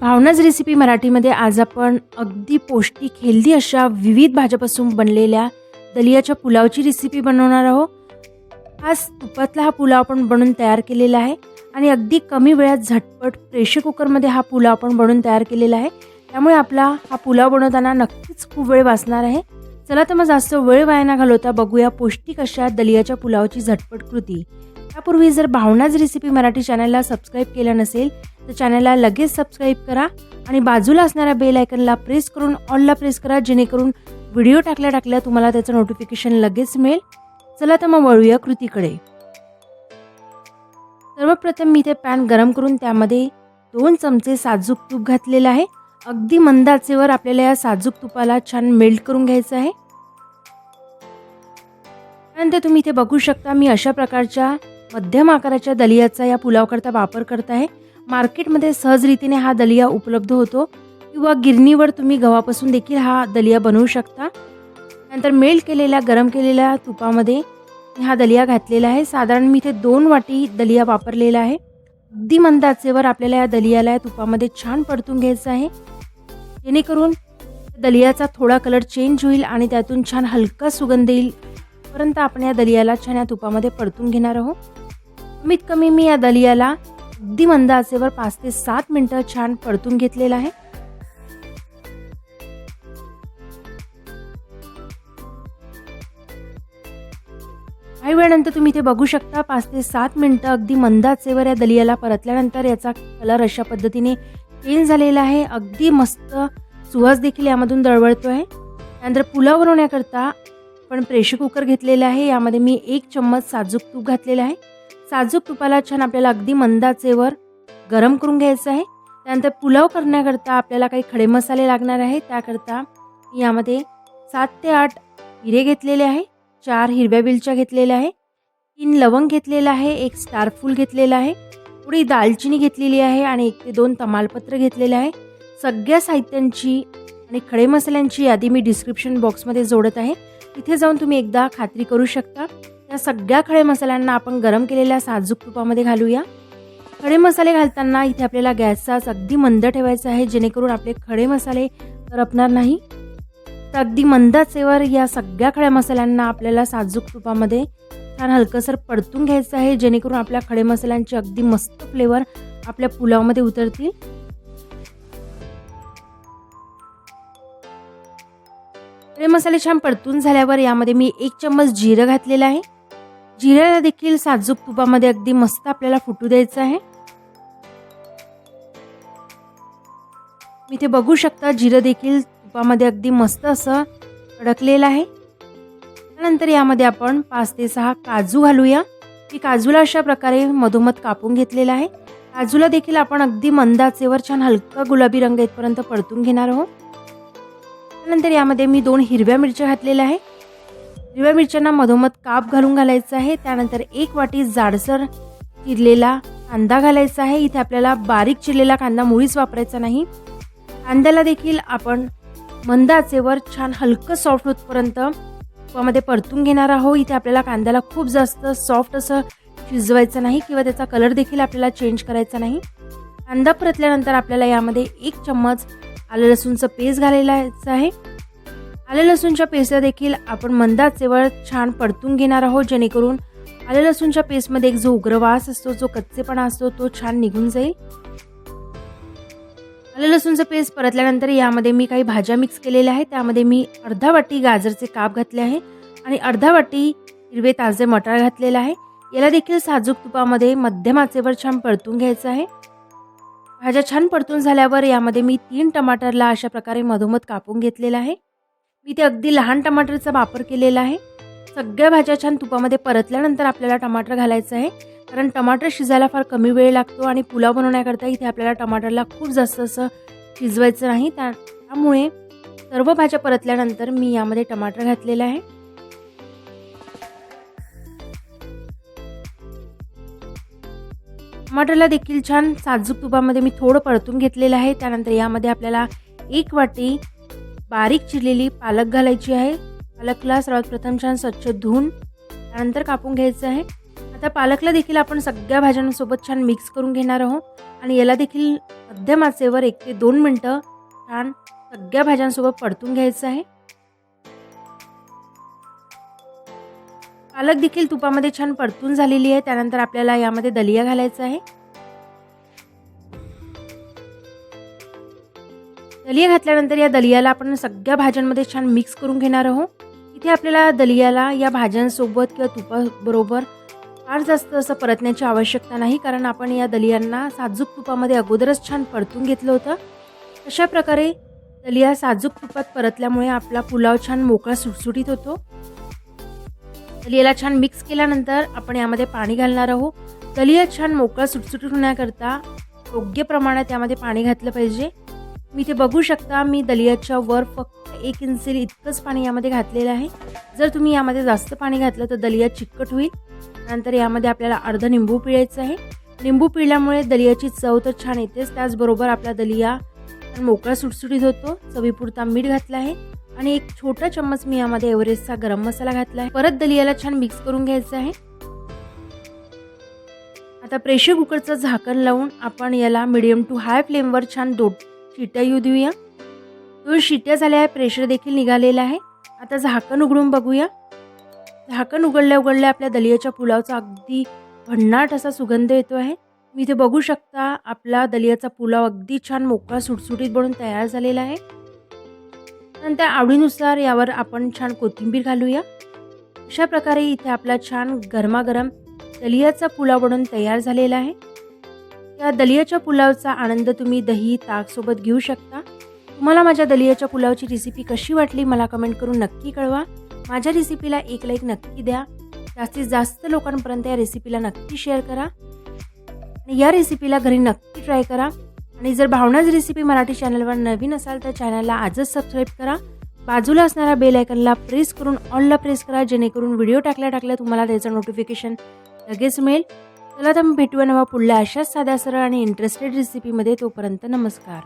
भावनाच recipe मराठीमध्ये आज आपण अगदी पौष्टिक हेल्दी अशा विविध भाज्यापासून बनलेल्या दलियाच्या पुलावची रेसिपी बनवणार आहोत. खास तुपातला हा पुलाव आपण बनवून तयार केलेला आहे आणि अगदी कमी वेळात झटपट प्रेशर कुकरमध्ये हा पुलाव आपण बनवून तयार केलेला आहे. त्यामुळे आपला हा पुलाव बनवताना नक्कीच खूप वेळ वाचणार आहे. चला तर मग जास्त वेळ वाया न घालवता बघूया पौष्टिक अशा दलियाच्या पुलावची झटपट कृती. त्यापूर्वी जर भावनाच रेसिपी मराठी चॅनलला सबस्क्राईब केलं नसेल तर चॅनलला लगेच सबस्क्राईब करा आणि बाजूला असणाऱ्या बेल आयकनला प्रेस करून ऑलला प्रेस करा जेणेकरून व्हिडिओ टाकल्या टाकल्या तुम्हाला त्याचं नोटिफिकेशन लगेच मिळेल. चला तर मग वळूया कृतीकडे. सर्वप्रथम मी इथे पॅन गरम करून त्यामध्ये दोन चमचे साजूक तूप घातलेलं आहे. अगदी मंद आचेवर आपल्याला या साजूक तुपाला छान मेल्ट करून घ्यायचं आहे. त्यानंतर तुम्ही इथे बघू शकता मी अशा प्रकारच्या मध्यम आकाराच्या दलियाचा या पुलावकरता वापर करत आहे. मार्केटमध्ये सहजरीतीने हा दलिया उपलब्ध होतो. किंवा गिरणीवर तुम्ही गव्हापासून देखील हा दलिया बनवू शकता. नंतर मेल्ट केलेल्या गरम केलेल्या तुपामध्ये हा दलिया घातलेला आहे. साधारण मी इथे दोन वाटी दलिया वापरलेला आहे. अगदी मंदाचेवर आपल्याला या दलियाला या तुपामध्ये छान परतून घ्यायचं आहे. जेणेकरून दलियाचा थोडा कलर चेंज होईल आणि त्यातून छान हलका सुगंध येईल. पर्यंत आपण या दलियाला छान या तुपामध्ये परतून घेणार आहोत. कमीत कमी मी या दलियाला अगदी मंद आचेवर पाच ते सात मिनटं छान परतून घेतलेलं आहे. काही वेळानंतर तुम्ही इथे बघू शकता पाच ते सात मिनटं अगदी मंद आचेवर या दलियाला परतल्यानंतर याचा कलर अशा पद्धतीने चेंज झालेला आहे. अगदी मस्त सुवास देखील यामधून दळवळतो आहे त्यानंतर पुलाव बनवण्याकरता आपण प्रेशर कुकर घेतलेला आहे. यामध्ये मी एक चम्मच साजूक तूप घातलेलं आहे. साजूक तुपाला छान आपल्याला अगदी मंदाचेवर गरम करून घ्यायचं आहे. त्यानंतर पुलाव करण्याकरता आपल्याला काही खडे मसाले लागणार आहे त्याकरता यामध्ये सात ते आठ हिरे घेतलेले आहे. चार हिरव्या वेलच्या घेतलेल्या आहे. तीन लवंग घेतलेलं आहे. एक स्टारफूल घेतलेलं आहे. थोडी दालचिनी घेतलेली आहे आणि एक ते दोन तमालपत्र घेतलेले आहे. सगळ्या साहित्यांची आणि खडे मसाल्यांची यादी मी डिस्क्रिप्शन बॉक्समध्ये जोडत आहे. तिथे जाऊन तुम्ही एकदा खात्री करू शकता. या सगळ्या खडे मसाल्यांना आपण गरम केलेल्या साजूक तुपामध्ये घालूया. खडे मसाले घालताना इथे आपल्याला गॅसचा अगदी मंद ठेवायचा आहे जेणेकरून आपले खडे मसाले करपणार नाही. तर अगदी मंदाचेवर या सगळ्या खड्या मसाल्यांना आपल्याला साजूक तुपामध्ये छान हलकंसर परतून घ्यायचं आहे जेणेकरून आपल्या खडे मसाल्यांचे अगदी मस्त फ्लेवर आपल्या पुलावमध्ये उतरतील. खडे मसाले छान परतून झाल्यावर यामध्ये मी एक चम्मच जिरं घातलेलं आहे. जिऱ्याला देखील साजूक तुपामध्ये अगदी मस्त आपल्याला फुटू द्यायचं आहे. मी इथे बघू शकता जिरं देखील तुपामध्ये अगदी मस्त असं अडकलेलं आहे. त्यानंतर यामध्ये आपण पाच ते सहा काजू घालूया. मी काजूला अशा प्रकारे मधोमध कापून घेतलेला आहे. काजूला देखील आपण अगदी मंदाचेवर छान हलका गुलाबी रंग येतपर्यंत परतून घेणार आहोत. त्यानंतर यामध्ये मी दोन हिरव्या मिरच्या घातलेल्या आहे. हिरव्या मिरच्यांना मधोमध काप घालून घालायचं आहे. त्यानंतर एक वाटी जाडसर चिरलेला कांदा घालायचा आहे. इथे आपल्याला बारीक चिरलेला कांदा मुळीच वापरायचा नाही. कांद्याला देखील आपण मंद आचेवर छान हलकं सॉफ्ट होतपर्यंत तुपामध्ये परतून घेणार आहोत. इथे आपल्याला कांद्याला खूप जास्त सॉफ्ट असं शिजवायचं नाही किंवा त्याचा कलर देखील आपल्याला चेंज करायचा नाही. कांदा परतल्यानंतर आपल्याला यामध्ये एक चम्मच आलं लसूणचं पेस्ट घालायचं आहे. आले लसूणच्या पेस्टला देखील आपण मंदात आचेवर छान परतून घेणार आहोत जेणेकरून आले लसूणच्या पेस्टमध्ये एक जो उग्रवास असतो जो कच्चेपणा असतो तो छान निघून जाईल. आले लसूणचं पेस्ट परतल्यानंतर यामध्ये मी काही भाज्या मिक्स केलेल्या आहेत. त्यामध्ये मी अर्धा वाटी गाजरचे काप घातले आहे आणि अर्धा वाटी हिरवे ताजे मटार घातलेला आहे. याला देखील साजूक तुपामध्ये मध्यम आचेवर छान परतून घ्यायचं आहे. भाज्या छान परतून झाल्यावर यामध्ये मी तीन टमाटरला अशा प्रकारे मधोमध कापून घेतलेला आहे. मी ते अगदी लहान टमाटरचा वापर केलेला आहे. सगळ्या भाज्या छान तुपामध्ये परतल्यानंतर आपल्याला टमाटर घालायचं आहे. कारण टमाटर शिजायला फार कमी वेळ लागतो आणि पुलाव बनवण्याकरता इथे आपल्याला टमाटरला खूप जास्त असं शिजवायचं नाही. त्या त्यामुळे सर्व भाज्या परतल्यानंतर मी यामध्ये टमाटर घातलेलं आहे. टमाटरला देखील छान साजूक तुपामध्ये मी थोडं परतून घेतलेलं आहे. त्यानंतर यामध्ये आपल्याला एक वाटी बारीक चिरलेली पालक घालायची आहे. पालकला सर्वात प्रथम छान स्वच्छ धुवून त्यानंतर कापून घ्यायचं आहे. आता पालकला देखील आपण सगळ्या भाज्यांसोबत छान मिक्स करून घेणार आहोत. आणि याला देखील मध्यम आचेवर एक ते दोन मिनटं छान सगळ्या भाज्यांसोबत परतून घ्यायचं आहे. पालक देखील तुपामध्ये छान परतून झालेली आहे. त्यानंतर आपल्याला यामध्ये दलिया घालायचा आहे. दलिया घातल्यानंतर या दलियाला आपण सगळ्या भाज्यांमध्ये छान मिक्स करून घेणार आहोत. इथे आपल्याला दलियाला या भाज्यांसोबत किंवा तुपाबरोबर फार जास्त असं परतण्याची आवश्यकता नाही कारण आपण या दलियांना साजूक तुपामध्ये अगोदरच छान परतून घेतलं होतं. अशा प्रकारे दलिया साजूक तुपात परतल्यामुळे आपला पुलाव छान मोकळा सुटसुटीत होतो. दलियाला छान मिक्स केल्यानंतर आपण यामध्ये पाणी घालणार आहोत. दलिया छान मोकळा सुटसुटीत होण्याकरता योग्य प्रमाणात यामध्ये पाणी घातलं पाहिजे. मी इथे बघू शकता मी दलियाच्या वर फक्त एक इंचेल इतकंच पाणी यामध्ये घातलेलं आहे. जर तुम्ही यामध्ये जास्त पाणी घातलं तर दलिया चिकट होईल. नंतर यामध्ये आपल्याला अर्धा निंबू पिळायचं आहे. निंबू पिळल्यामुळे दलियाची चव तर छान येतेच त्याचबरोबर आपला दलिया मोकळा सुटसुटीत होतो. चवीपुरता मीठ घातला आहे. आणि एक छोटा चम्मच मी यामध्ये एव्हरेस्टचा गरम मसाला घातला आहे. परत दलियाला छान मिक्स करून घ्यायचं आहे. आता प्रेशर कुकरचं झाकण लावून आपण याला मिडियम टू हाय फ्लेमवर छान दोट शिट्या येऊ देऊया. दोन शिट्या झाल्या आहे प्रेशर देखील निघालेलं आहे. आता झाकण उघडून बघूया. झाकण उघडल्या उघडल्या आपल्या दलियाच्या पुलावचा अगदी भन्नाट असा सुगंध येतो आहे. मी इथे बघू शकता आपला दलियाचा पुलाव अगदी छान मोकळा सुटसुटीत बनून तयार झालेला आहे. नंतर आवडीनुसार यावर आपण छान कोथिंबीर घालूया. अशा प्रकारे इथे आपला छान गरमागरम दलियाचा पुलाव बनून तयार झालेला आहे. या दलियाच्या पुलावचा आनंद तुम्ही दही ताकसोबत घेऊ शकता. तुम्हाला माझ्या दलियाच्या पुलावची रेसिपी कशी वाटली मला कमेंट करून नक्की कळवा. माझ्या रेसिपीला एक लाईक नक्की द्या. जास्तीत जास्त लोकांपर्यंत या रेसिपीला नक्की शेअर करा. आणि या रेसिपीला घरी नक्की ट्राय करा. आणि जर भावनाच रेसिपी मराठी चॅनलवर नवीन असाल तर चॅनलला आजच सबस्क्राईब करा. बाजूला असणाऱ्या बेल आयकनला प्रेस करून ऑलला प्रेस करा जेणेकरून व्हिडिओ टाकल्या टाकल्या तुम्हाला त्याचं नोटिफिकेशन लगेच मिळेल. चला तर भेटूया नवा पुढल्या अशाच साध्या सरळ आणि इंटरेस्टेड रेसिपीमध्ये तोपर्यंत नमस्कार.